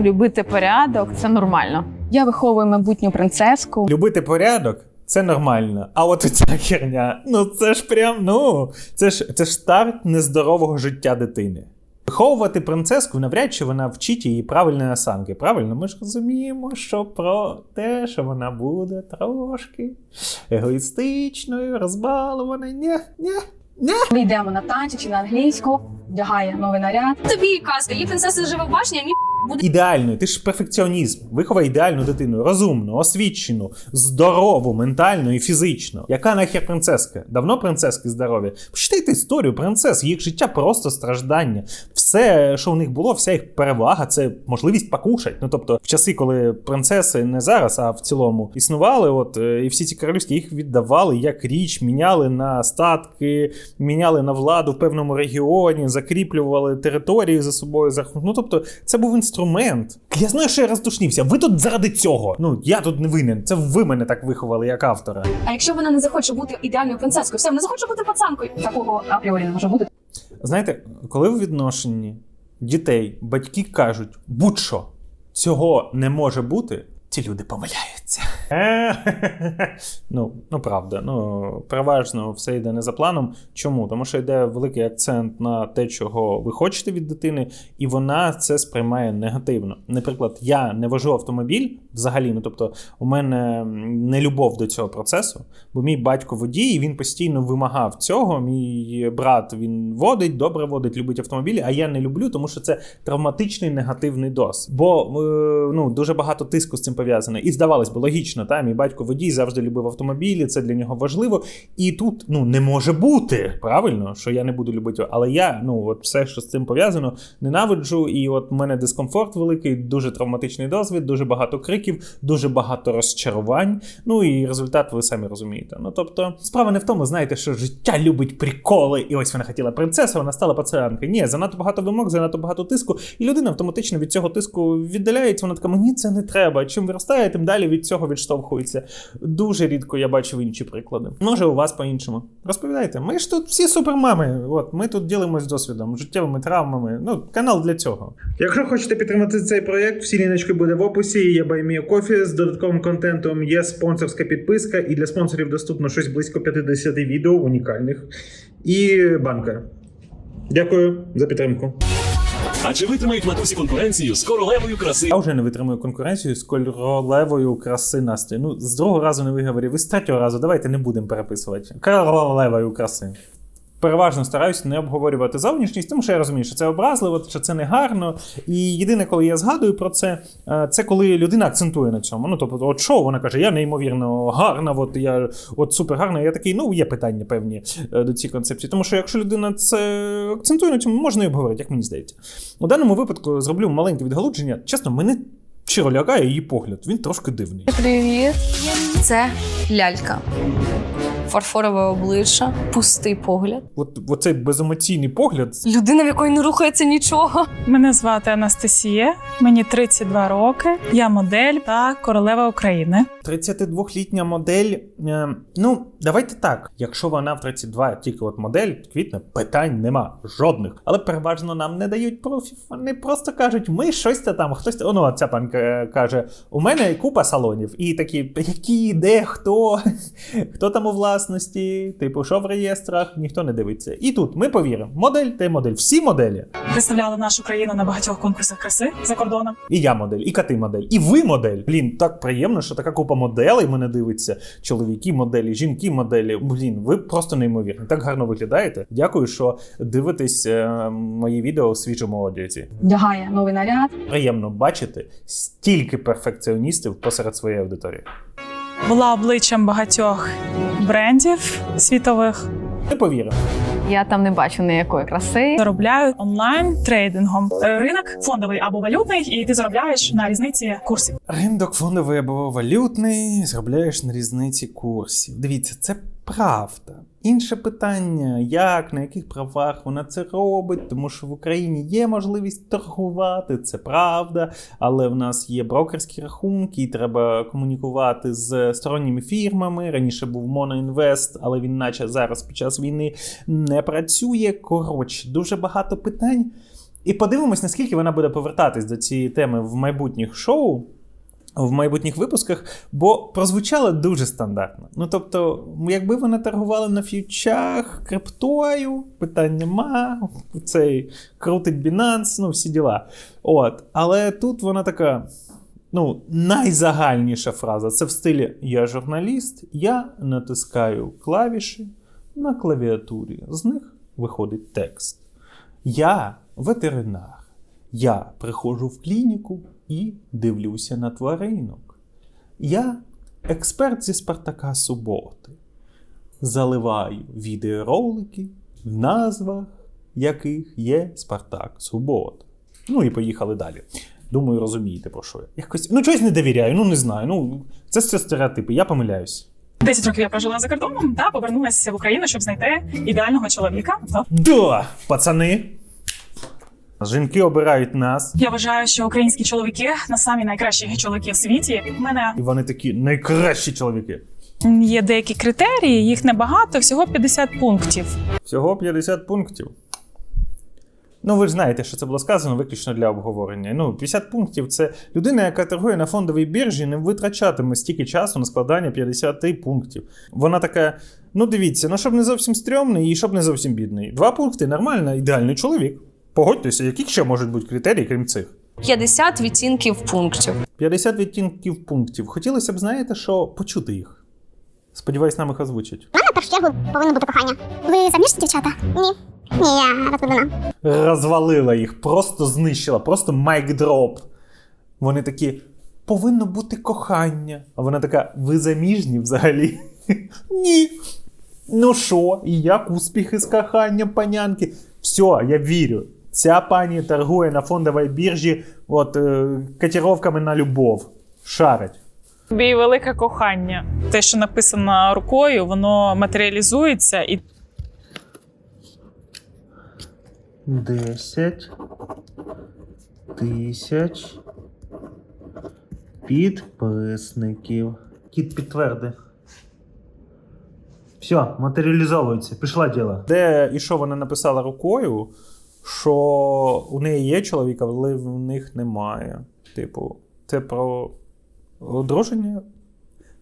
любити порядок це нормально. Я виховую майбутню принцеску. Любити порядок це нормально. А от ця херня, ну це ж прям, ну, це ж це ж старт нездорового життя дитини. Виховувати принцеску навряд чи вона вчить її правильної осанки. Правильно, ми ж розуміємо, що про те, що вона буде трошки егоїстичною, розбалованою. Ні, ні, ні. Ми йдемо на танці чи на англійську, вдягає новий наряд. Тобі казка, її принцеса живе в башні, а мені буде Ідеальною, ти ж перфекціонізм. Виховай ідеальну дитину, розумну, освічену, здорову, ментально і фізично. Яка нахер принцеска? Давно принцески здорові? Почитайте історію принцес, їх життя просто страждання. Все, що у них було, вся їх перевага це можливість покушати. Ну тобто, в часи, коли принцеси не зараз, а в цілому існували, от е, і всі ці королівські їх віддавали як річ, міняли на статки, міняли на владу в певному регіоні, закріплювали території за собою. Ну тобто, це був інструмент. Я знаю, що я роздушнівся. Ви тут заради цього. Ну я тут не винен. Це ви мене так виховали як автора. А якщо вона не захоче бути ідеальною принцескою, все, вона захоче бути пацанкою. Такого апріорі не може бути. Знаєте, коли в відношенні дітей батьки кажуть, будь-що цього не може бути, ці люди помиляються. ну, ну правда, ну переважно все йде не за планом. Чому? Тому що йде великий акцент на те, чого ви хочете від дитини, і вона це сприймає негативно. Наприклад, я не вожу автомобіль взагалі. Ну тобто, у мене не любов до цього процесу, бо мій батько водій, і він постійно вимагав цього. Мій брат він водить, добре водить, любить автомобілі, а я не люблю, тому що це травматичний негативний досвід. Бо е, ну дуже багато тиску з цим пов'язано. І здавалось би, логічно, та мій батько водій завжди любив автомобілі, це для нього важливо. І тут ну не може бути правильно, що я не буду любити. Але я ну от все, що з цим пов'язано, ненавиджу. І от в мене дискомфорт великий, дуже травматичний досвід, дуже багато криків, дуже багато розчарувань. Ну і результат ви самі розумієте. Ну тобто, справа не в тому, знаєте, що життя любить приколи, і ось вона хотіла принцеса, вона стала пацанкою. Ні, занадто багато вимог, занадто багато тиску, і людина автоматично від цього тиску віддаляється. Вона така, мені це не треба. Чим виростає, тим далі від цього відштовхується. Дуже рідко я бачив інші приклади. Може, у вас по-іншому. Розповідайте, ми ж тут всі супермами. От ми тут ділимось досвідом, життєвими травмами. Ну, канал для цього. Якщо хочете підтримати цей проєкт, всі ліночки буде в описі. Є Баймія Кофі з додатковим контентом, є спонсорська підписка, і для спонсорів доступно щось близько 50 відео унікальних. І банка. Дякую за підтримку. А чи витримають матусі конкуренцію з королевою краси? Я вже не витримую конкуренцію з королевою краси Насті. Ну, з другого разу не виговорив, і з третього разу давайте не будемо переписувати. Королевою краси. Переважно стараюся не обговорювати зовнішність, тому що я розумію, що це образливо, що це не гарно. І єдине, коли я згадую про це, е, це коли людина акцентує на цьому. Ну, тобто, от що вона каже, я неймовірно гарна, от я от супер гарна. Я такий, ну є питання певні е, до цієї концепції. Тому що якщо людина це акцентує на цьому, можна і обговорити, як мені здається. У даному випадку зроблю маленьке відгалудження. Чесно, мене щиро лякає її погляд. Він трошки дивний. Привіт, це лялька. Фарфорове обличчя, пустий погляд. От оцей беземоційний погляд. Людина, в якої не рухається нічого. Мене звати Анастасія, мені 32 роки. Я модель та королева України. 32-літня модель. Е, ну, давайте так. Якщо вона в 32 тільки от модель, квітне, питань нема жодних. Але переважно нам не дають профів. Вони просто кажуть, ми щось та там, хтось. Ну, ця панка каже: у мене купа салонів. І такі, які, де, хто, хто там у власності, типу, що в реєстрах, ніхто не дивиться. І тут ми повіримо, модель та модель. Всі моделі. Представляла нашу країну на багатьох конкурсах краси за кордоном. І я модель, і коти модель, і ви модель. Блін, так приємно, що така купа моделей мене дивиться. Чоловіки моделі, жінки моделі. Блін, ви просто неймовірні. Так гарно виглядаєте. Дякую, що дивитесь е, мої відео у свіжому одязі. Вдягає новий наряд. Приємно бачити стільки перфекціоністів посеред своєї аудиторії. Була обличчям багатьох брендів світових. Не повірив. Я там не бачу ніякої краси. Заробляю онлайн трейдингом. Ринок фондовий або валютний, і ти заробляєш на різниці курсів. Ринок фондовий або валютний, заробляєш на різниці курсів. Дивіться, це правда. Інше питання, як, на яких правах вона це робить, тому що в Україні є можливість торгувати, це правда, але в нас є брокерські рахунки, і треба комунікувати з сторонніми фірмами. Раніше був Моноінвест, але він, наче зараз під час війни, не працює. Коротше, дуже багато питань. І подивимось, наскільки вона буде повертатись до цієї теми в майбутніх шоу. В майбутніх випусках, бо прозвучало дуже стандартно. Ну тобто, якби вона торгувала на фьючах, криптою, питань нема, цей крутить Binance, ну всі діла. От. Але тут вона така. Ну, найзагальніша фраза це в стилі Я журналіст, я натискаю клавіші на клавіатурі. З них виходить текст. Я ветеринар. Я приходжу в клініку і дивлюся на тваринок. Я експерт зі Спартака Суботи. Заливаю відеоролики, в назвах яких є Спартак Субота. Ну і поїхали далі. Думаю, розумієте про що я. Якось, ну, чогось не довіряю, ну не знаю. Ну, це все стереотипи, я помиляюсь. 10 років я прожила за кордоном та повернулася в Україну, щоб знайти ідеального чоловіка. Да, пацани. Жінки обирають нас, Я вважаю, що українські чоловіки на самі найкращі чоловіки в світі. У мене і вони такі найкращі чоловіки. є деякі критерії, їх небагато, всього 50 пунктів. Всього 50 пунктів. Ну, ви ж знаєте, що це було сказано виключно для обговорення. Ну, 50 пунктів це людина, яка торгує на фондовій біржі, не витрачатиме стільки часу на складання 50 пунктів. Вона така: ну дивіться, ну щоб не зовсім стрьомний і щоб не зовсім бідний. Два пункти нормально, ідеальний чоловік. Погодьтеся, які ще можуть бути критерії, крім цих? 50 відтінків пунктів. 50 відтінків пунктів. Хотілося б, знаєте, що почути їх. Сподіваюсь, нам їх озвучать. У мене в першу чергу повинно бути кохання. Ви заміжні дівчата? Ні. Ні, я розведена. розвалила їх, просто знищила, просто майк дроп. Вони такі. Повинно бути кохання. А вона така: ви заміжні взагалі? Ні. Ну що, і як успіхи з коханням панянки? Все, я вірю. Ця пані торгує на фондовій біржі от, е, котировками на любов. Шарить. Тобі велике кохання. Те, що написано рукою, воно матеріалізується і 10 тисяч підписників. Кіт підтверди. Все, матеріалізовується, пішла діло. Де і що вона написала рукою, що у неї є чоловік, але в них немає. Типу, це про одруження.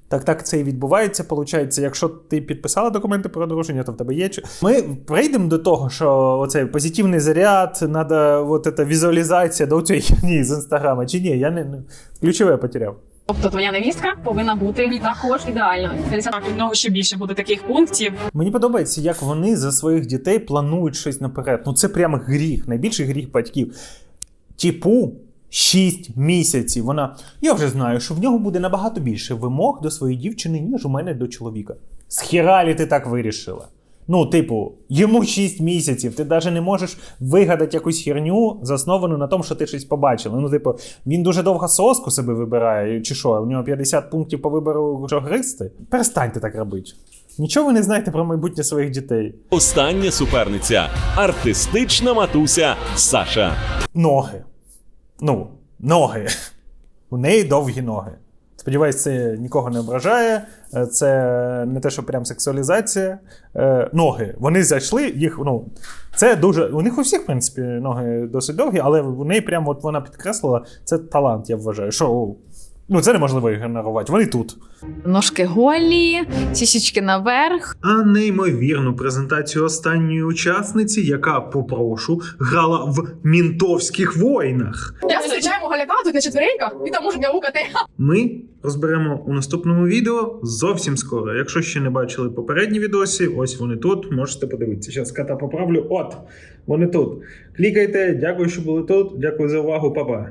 Так, так це і відбувається. Получається, якщо ти підписала документи про одруження, то в тебе є. Ми прийдемо до того, що оцей позитивний заряд, эта візуалізація до цієї з інстаграма. Чи ні? Я не... ключове потеряв. Тобто твоя невістка повинна бути також ідеальною. 50 так, в нього ще більше буде таких пунктів. Мені подобається, як вони за своїх дітей планують щось наперед. Ну це прямо гріх, найбільший гріх батьків. Типу, 6 місяців. Вона. Я вже знаю, що в нього буде набагато більше вимог до своєї дівчини, ніж у мене до чоловіка. Схералі ти так вирішила. Ну, типу, йому 6 місяців. Ти навіть не можеш вигадати якусь херню, засновану на тому, що ти щось побачила. Ну, типу, він дуже довго соску себе вибирає, чи що, у нього 50 пунктів по вибору, що гристи. Перестаньте так робити. Нічого ви не знаєте про майбутнє своїх дітей. Остання суперниця артистична матуся Саша. Ноги. Ну, ноги. У неї довгі ноги. Сподіваюсь, це нікого не ображає. Е, Це не те, що прям сексуалізація. Е, Ноги. Вони зайшли, їх, ну, це дуже. У них у всіх, в принципі, ноги досить довгі, але в неї прям от вона підкреслила, це талант, я вважаю. Що, ну, це неможливо ігнорувати. Вони тут. Ножки голі, сісічки наверх. А неймовірну презентацію останньої учасниці, яка, попрошу, грала в мінтовських воїнах. Я зустрічаю мого ляка тут на четвереньках і там можуть мяукати. Ми розберемо у наступному відео зовсім скоро. Якщо ще не бачили попередні відосі, ось вони тут. Можете подивитися. Зараз кота поправлю. От вони тут. Клікайте. Дякую, що були тут. Дякую за увагу, Па-па.